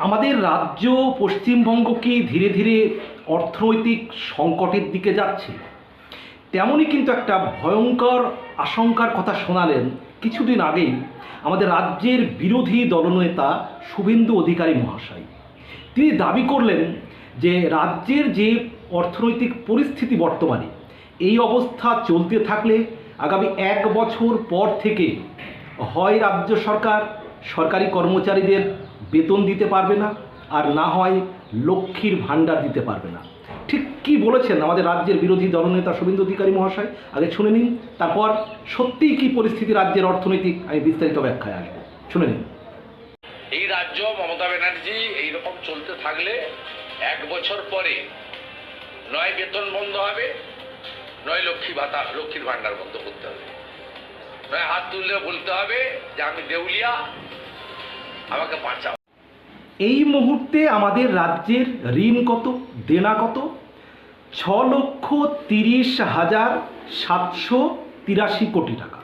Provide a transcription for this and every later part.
আমাদের রাজ্য পশ্চিমবঙ্গ কি ধীরে ধীরে অর্থনৈতিক সংকটের দিকে যাচ্ছে? তেমনই কিন্তু একটা ভয়ঙ্কর আশঙ্কার কথা শোনালেন কিছুদিন আগেই আমাদের রাজ্যের বিরোধী দলনেতা শুভেন্দু অধিকারী মহাশয়। তিনি দাবি করলেন যে রাজ্যের যে অর্থনৈতিক পরিস্থিতি বর্তমানে, এই অবস্থা চলতে থাকলে আগামী এক বছর পর থেকে হয় রাজ্য সরকার, সরকারি কর্মচারীদের বেতন দিতে পারবে না, আর না হয় লক্ষ্মীর ভাণ্ডার দিতে পারবে না। ঠিক কি বলেছেন আমাদের রাজ্যের বিরোধী দলনেতা শুভেন্দু অধিকারী মহাশয়? আগে শুনে নিন, তারপর সত্যিই কি পরিস্থিতি রাজ্যের অর্থনৈতিক আমি বিস্তারিত ব্যাখ্যায় আসব। শুনে নিন। এই রাজ্য মমতা ব্যানার্জি এইরকম চলতে থাকলে এক বছর পরে নয় বেতন বন্ধ হবে, নয় লক্ষ্মী ভাতা, লক্ষ্মীর ভাণ্ডার বন্ধ করতে হবে। নয় হাত তুললে বলতে হবে যে আমি দেউলিয়া, আমাকে বাঁচাও। এই মুহূর্তে আমাদের রাজ্যের ঋণ কত, দেনা কত? ছ লক্ষ তিরিশ হাজার সাতশো তিরাশি কোটি টাকা,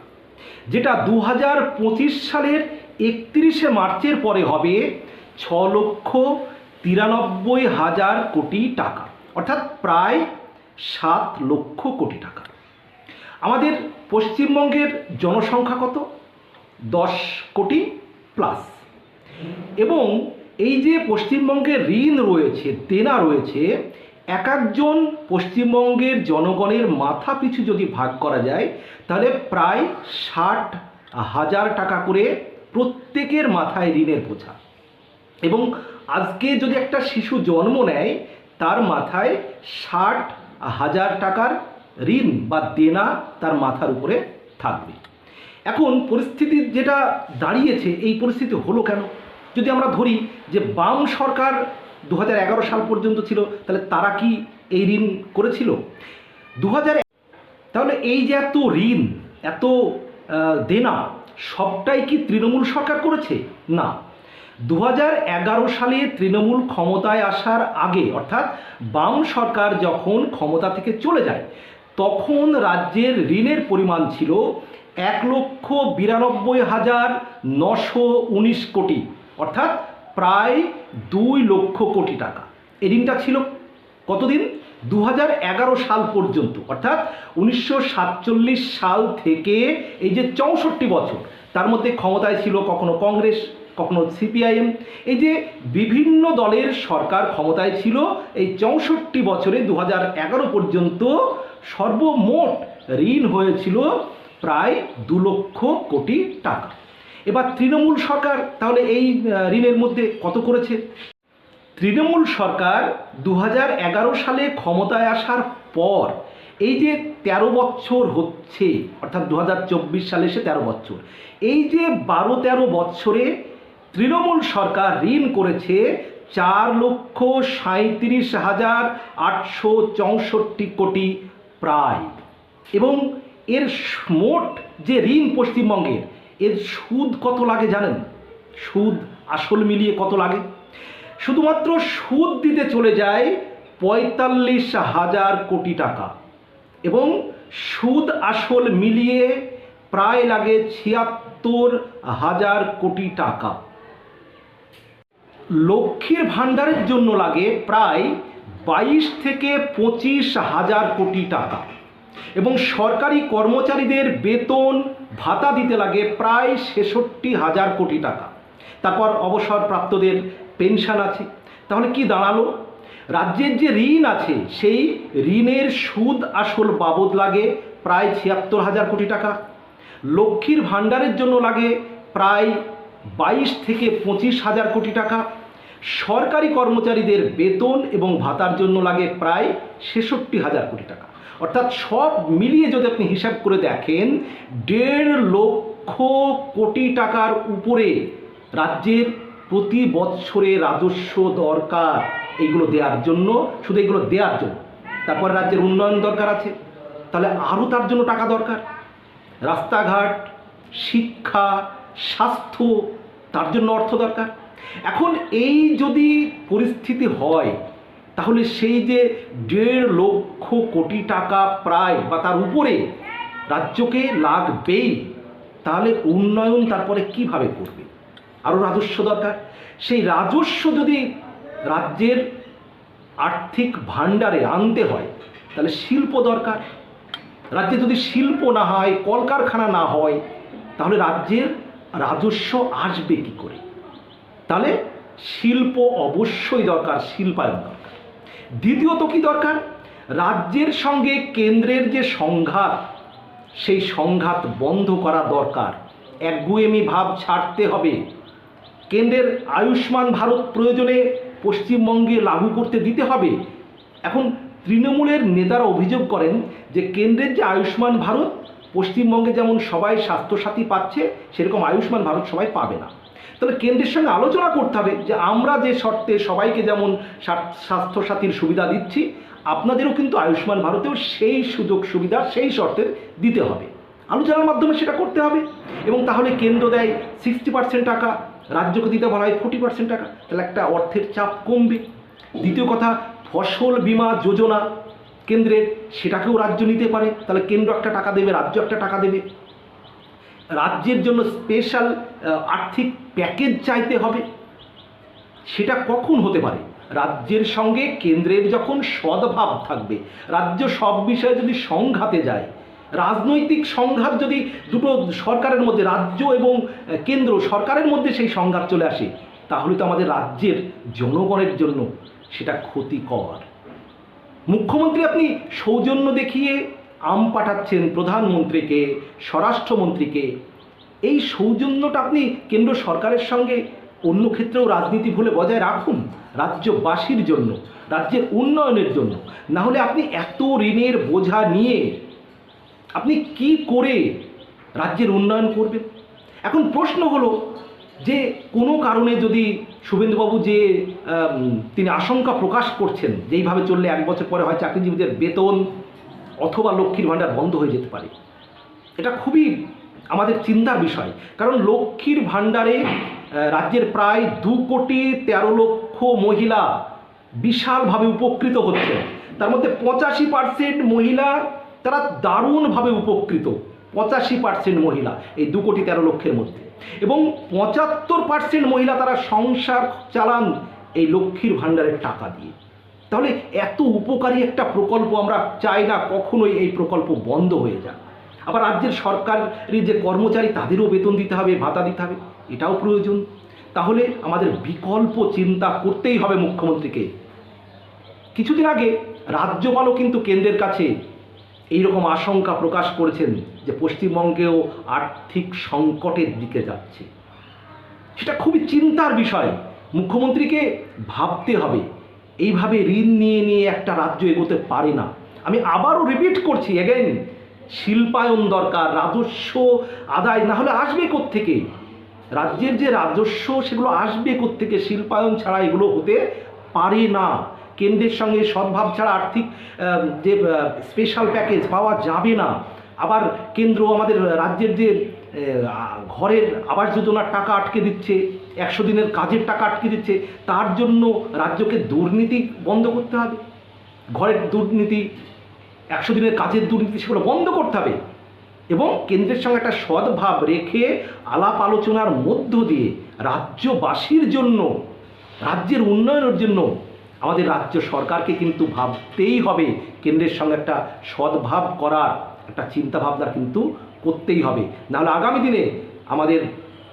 যেটা দু হাজার পঁচিশ সালের একত্রিশে মার্চের পরে হবে ছ লক্ষ তিরানব্বই হাজার কোটি টাকা, অর্থাৎ প্রায় সাত লক্ষ কোটি টাকা। আমাদের পশ্চিমবঙ্গের জনসংখ্যা কত? দশ কোটি প্লাস। এবং এই যে পশ্চিমবঙ্গে ঋণ রয়েছে দেনা রয়েছে, এক একজন পশ্চিমবঙ্গের জনগণের মাথা পিছু যদি ভাগ করা যায়, তাহলে প্রায় ষাট হাজার টাকা করে প্রত্যেকের মাথায় ঋণের বোঝা। এবং আজকে যদি একটা শিশু জন্ম নেয়, তার মাথায় ষাট হাজার টাকার ঋণ বা দেনা তার মাথার উপরে থাকবে। এখন পরিস্থিতি যেটা দাঁড়িয়েছে, এই পরিস্থিতি হলো কেন? যদি আমরা ধরি যে বাম সরকার দু হাজার এগারো সাল পর্যন্ত ছিল, তাহলে তারা কি এই ঋণ করেছিল? দু হাজার তাহলে এই যে এত ঋণ, এত দেনা, সবটাই কি তৃণমূল সরকার করেছে? না। দু হাজার এগারো সালে তৃণমূল ক্ষমতায় আসার আগে, অর্থাৎ বাম সরকার যখন ক্ষমতা থেকে চলে যায়, তখন রাজ্যের ঋণের পরিমাণ ছিল এক লক্ষ বিরানব্বই হাজার নশো উনিশ কোটি। অর্থাৎ প্রায় দুই লক্ষ কোটি টাকা। এই ঋণটা ছিল কতদিন? দু হাজার এগারো সাল পর্যন্ত। অর্থাৎ উনিশশো সাতচল্লিশ সাল থেকে এই যে চৌষট্টি বছর, তার মধ্যে ক্ষমতায় ছিল কখনো কংগ্রেস, কখনো সিপিআইএম। এই যে বিভিন্ন দলের সরকার ক্ষমতায় ছিল, এই চৌষট্টি বছরে দু হাজার এগারো পর্যন্ত সর্বমোট ঋণ হয়েছিল প্রায় দু লক্ষ কোটি টাকা। এবার তৃণমূল সরকার তাহলে এই ঋণের মধ্যে কত করেছে? তৃণমূল সরকার দু হাজার এগারো সালে ক্ষমতায় আসার পর এই যে ১৩ বছর হচ্ছে, অর্থাৎ দু হাজার চব্বিশ সালে সে ১৩ বছর এই যে বারো তেরো বছরে তৃণমূল সরকার ঋণ করেছে চার লক্ষ সাঁত্রিশ হাজার আটশো চৌষট্টি কোটি প্রায়। এবং এর মোট যে ঋণ পশ্চিমবঙ্গের এর সুদ কত লাগে জানেন? সুদ আসল মিলিয়ে কত লাগে? শুধুমাত্র সুদ দিতে চলে যায় পঁয়তাল্লিশ হাজার কোটি টাকা এবং সুদ আসল মিলিয়ে প্রায় লাগে ছিয়াত্তর হাজার কোটি টাকা। লক্ষ্মীর ভাণ্ডারের জন্য লাগে প্রায় বাইশ থেকে পঁচিশ হাজার কোটি টাকা। এবং সরকারি কর্মচারীদের বেতন ভাতা দিতে লাগে প্রায় ছেষট্টি হাজার কোটি টাকা। তারপর অবসরপ্রাপ্তদের পেনশন আছে। তাহলে কি দাঁড়াল? রাজ্যের যে ঋণ আছে, সেই ঋণের সুদ আসল বাবদ লাগে প্রায় ছিয়াত্তর হাজার কোটি টাকা। লক্ষ্মীর ভাণ্ডারের জন্য লাগে প্রায় বাইশ থেকে পঁচিশ হাজার কোটি টাকা। সরকারি কর্মচারীদের বেতন এবং ভাতার জন্য লাগে প্রায় ছেষট্টি হাজার কোটি টাকা। অর্থাৎ সব মিলিয়ে যদি আপনি হিসাব করে দেখেন, দেড় লক্ষ কোটি টাকার উপরে রাজ্যের প্রতি বৎসরে রাজস্ব দরকার এইগুলো দেওয়ার জন্য, শুধু এগুলো দেওয়ার জন্য। তারপর রাজ্যের উন্নয়ন দরকার আছে, তাহলে আরও তার জন্য টাকা দরকার। রাস্তাঘাট, শিক্ষা, স্বাস্থ্য, তার জন্য অর্থ দরকার। এখন এই যদি পরিস্থিতি হয় তাহলে সেই যে দেড় লক্ষ কোটি টাকা প্রায় বা তার উপরে রাজ্যকে লাগবেই, তাহলে উন্নয়ন তারপরে কীভাবে করবে? আরও রাজস্ব দরকার। সেই রাজস্ব যদি রাজ্যের আর্থিক ভাণ্ডারে আনতে হয়, তাহলে শিল্প দরকার। রাজ্যে যদি শিল্প না হয়, কলকারখানা না হয়, তাহলে রাজ্যের রাজস্ব আসবে কি করে? তাহলে শিল্প অবশ্যই দরকার, শিল্পায়ন দরকার দ্বিতীয়ত কি দরকার? রাজ্যের সঙ্গে কেন্দ্রের যে সংঘাত, সেই সংঘাত বন্ধ করা দরকার। একগুয়েমি ভাব ছাড়তে হবে। কেন্দ্রের আয়ুষ্মান ভারত প্রয়োজনে পশ্চিমবঙ্গে লাগু করতে দিতে হবে। এখন তৃণমূলের নেতারা অভিযোগ করেন যে কেন্দ্রের যে আয়ুষ্মান ভারত, পশ্চিমবঙ্গে যেমন সবাই স্বাস্থ্যসাথী পাচ্ছে, সেরকম আয়ুষ্মান ভারত সবাই পাবে না। তাহলে কেন্দ্রের সঙ্গে আলোচনা করতে হবে যে আমরা যে শর্তে সবাইকে যেমন স্বা- স্বাস্থ্যসাথীর সুবিধা দিচ্ছি, আপনাদেরও কিন্তু আয়ুষ্মান ভারতেও সেই সুযোগ, সুবিধা, সেই শর্তের দিতে হবে। আলোচনার মাধ্যমে সেটা করতে হবে। এবং তাহলে কেন্দ্র দেয় সিক্সটি পার্সেন্ট টাকা, রাজ্যকে দিতে বলা হয় ফোর্টি পার্সেন্ট টাকা, তাহলে একটা অর্থের চাপ কমবে। দ্বিতীয় কথা, ফসল বীমা যোজনা কেন্দ্রের, সেটাকেও রাজ্য নিতে পারে। তাহলে কেন্দ্র একটা টাকা দেবে, রাজ্য একটা টাকা দেবে। রাজ্যের জন্য স্পেশাল আর্থিক প্যাকেজ চাইতে হবে। সেটা কখন হতে পারে? রাজ্যের সঙ্গে কেন্দ্রের যখন সদ্ভাব থাকবে, রাজ্য সব বিষয়ে যদি সংঘাতে যায়, রাজনৈতিক সংঘাত যদি দুটো সরকারের মধ্যে, রাজ্য এবং কেন্দ্র সরকারের মধ্যে সেই সংঘাত চলে আসে, তাহলে তো আমাদের রাজ্যের জনগণের জন্য সেটা ক্ষতিকর। মুখ্যমন্ত্রী আপনি সৌজন্য দেখিয়ে আম পাঠাচ্ছেন প্রধানমন্ত্রীকে, স্বরাষ্ট্রমন্ত্রীকে। এই সৌজন্যটা আপনি কেন্দ্র সরকারের সঙ্গে অন্য ক্ষেত্রেও রাজনীতি ভুলে বজায় রাখুন, রাজ্যবাসীর জন্য, রাজ্যের উন্নয়নের জন্য। না হলে আপনি এত ঋণের বোঝা নিয়ে আপনি কি করে রাজ্যের উন্নয়ন করবেন? এখন প্রশ্ন হলো যে, কোনো কারণে যদি শুভেন্দুবাবু যে তিনি আশঙ্কা প্রকাশ করছেন যেইভাবে চললে এক বছর পরে হয় চাকরিজীবীদের বেতন অথবা লক্ষ্মীর ভাণ্ডার বন্ধ হয়ে যেতে পারে। এটা খুবই আমাদের চিন্তার বিষয়। কারণ লক্ষ্মীর ভাণ্ডারে রাজ্যের প্রায় দু কোটি তেরো লক্ষ মহিলা বিশালভাবে উপকৃত হচ্ছে। তার মধ্যে পঁচাশি পার্সেন্ট মহিলা তারা দারুণভাবে উপকৃত। পঁচাশি পার্সেন্ট মহিলা এই দু কোটি তেরো লক্ষের মধ্যে। এবং পঁচাত্তর পার্সেন্ট মহিলা তারা সংসার চালান এই লক্ষ্মীর ভাণ্ডারের টাকা দিয়ে। তাহলে এত উপকারী একটা প্রকল্প আমরা চাই না কখনোই এই প্রকল্প বন্ধ হয়ে যাক। আবার রাজ্যের সরকারি যে কর্মচারী, তাদেরও বেতন দিতে হবে, ভাতা দিতে হবে, এটাও প্রয়োজন। তাহলে আমাদের বিকল্প চিন্তা করতেই হবে মুখ্যমন্ত্রীকে। কিছুদিন আগে রাজ্যপালও কিন্তু কেন্দ্রের কাছে এই রকম আশঙ্কা প্রকাশ করেছেন যে পশ্চিমবঙ্গেও আর্থিক সংকটের দিকে যাচ্ছে। সেটা খুবই চিন্তার বিষয়। মুখ্যমন্ত্রীকে ভাবতে হবে। এইভাবে ঋণ নিয়ে নিয়ে একটা রাজ্য এগোতে পারে না। আমি আবারও রিপিট করছি এগেন শিল্পায়ন দরকার, রাজস্ব আদায় না হলে আসবে থেকে রাজ্যের যে রাজস্ব, সেগুলো আসবে থেকে শিল্পায়ন ছাড়া এগুলো হতে পারে না। কেন্দ্রের সঙ্গে সদ্ভাব ছাড়া আর্থিক যে স্পেশাল প্যাকেজ পাওয়া যাবে না। আবার কেন্দ্র আমাদের রাজ্যের যে ঘরের আবাস যোজনার টাকা আটকে দিচ্ছে। একশো দিনের কাজের টাকা আটকে দিচ্ছে, তার জন্য রাজ্যকে দুর্নীতি বন্ধ করতে হবে। ঘরের দুর্নীতি, একশো দিনের কাজের দুর্নীতি সেগুলো বন্ধ করতে হবে। এবং কেন্দ্রের সঙ্গে একটা সদ্ভাব রেখে আলাপ আলোচনার মধ্য দিয়ে রাজ্যবাসীর জন্য, রাজ্যের উন্নয়নের জন্য আমাদের রাজ্য সরকারকে কিন্তু ভাবতেই হবে। কেন্দ্রের সঙ্গে একটা সদ্ভাব করার, একটা চিন্তা ভাবনা কিন্তু করতেই হবে। নাহলে আগামী দিনে আমাদের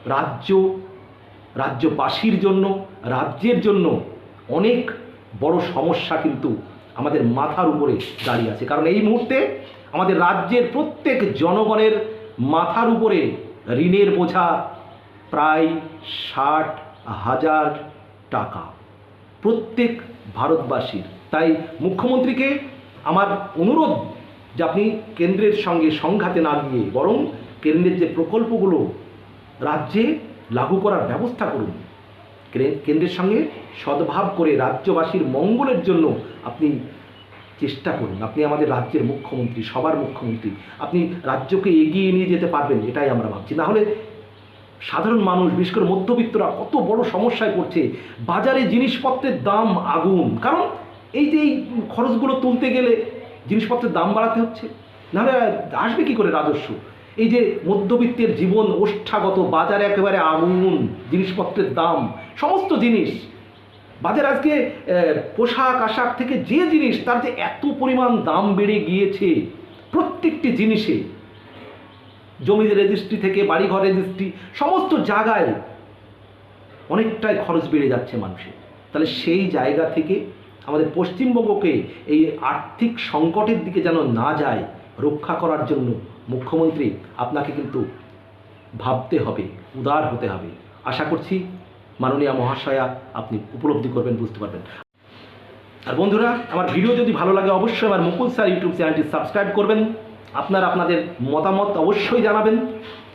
রাজ্য রাজ্যবাসীর জন্য, রাজ্যের জন্য অনেক বড় সমস্যা কিন্তু আমাদের মাথার উপরে দাঁড়িয়ে আছে। কারণ এই মুহূর্তে আমাদের রাজ্যের প্রত্যেক জনগণের মাথার উপরে ঋণের বোঝা প্রায় ষাট হাজার টাকা। প্রত্যেক ভারতবাসীর। তাই মুখ্যমন্ত্রীকে আমার অনুরোধ যে আপনি কেন্দ্রের সঙ্গে সংঘাতে না গিয়ে বরং কেন্দ্রের যে প্রকল্পগুলো রাজ্যে লাগু করার ব্যবস্থা করুন। কেন্দ্রের সঙ্গে সদ্ভাব করে রাজ্যবাসীর মঙ্গলের জন্য আপনি চেষ্টা করুন। আপনি আমাদের রাজ্যের মুখ্যমন্ত্রী, সবার মুখ্যমন্ত্রী। আপনি রাজ্যকে এগিয়ে নিয়ে যেতে পারবেন, এটাই আমরা ভাবছি। না হলে সাধারণ মানুষ, বিশেষ করে মধ্যবিত্তরা কত বড় সমস্যায় পড়ছে। বাজারে জিনিসপত্রের দাম আগুন। কারণ এই যে এই খরচগুলো তুলতে গেলে জিনিসপত্রের দাম বাড়াতে হচ্ছে। নাহলে আসবে কি করে রাজস্ব? এই যে মধ্যবিত্তের জীবন, ওষ্ঠাগত, বাজারে একেবারে আগুন জিনিসপত্রের দাম, সমস্ত জিনিস। বাজার আজকে পোশাক, আশাক থেকে যে জিনিস, তার যে এত পরিমাণ দাম বেড়ে গিয়েছে প্রত্যেকটি জিনিসে। জমির রেজিস্ট্রি থেকে, বাড়িঘর রেজিস্ট্রি, সমস্ত জায়গায় অনেকটাই খরচ বেড়ে যাচ্ছে মানুষের। তাহলে সেই জায়গা থেকে আমাদের পশ্চিমবঙ্গকে এই আর্থিক সংকটের দিকে যেন না যায়, রক্ষা করার জন্য মুখ্যমন্ত্রী, আপনাকে কিন্তু ভাবতে হবে, উদার হতে হবে। আশা করছি মাননীয় মহাশয়া আপনি উপলব্ধি করবেন, বুঝতে পারবেন। আর বন্ধুরা, আমার ভিডিও যদি ভালো লাগে, অবশ্যই আমার মুকুল স্যার ইউটিউব চ্যানেলটি সাবস্ক্রাইব করবেন। আপনারা আপনাদের মতামত অবশ্যই জানাবেন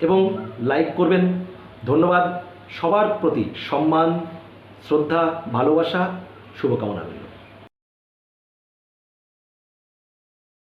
এবং লাইক করবেন। ধন্যবাদ। সবার প্রতি সম্মান, শ্রদ্ধা, ভালোবাসা, শুভকামনা রইল।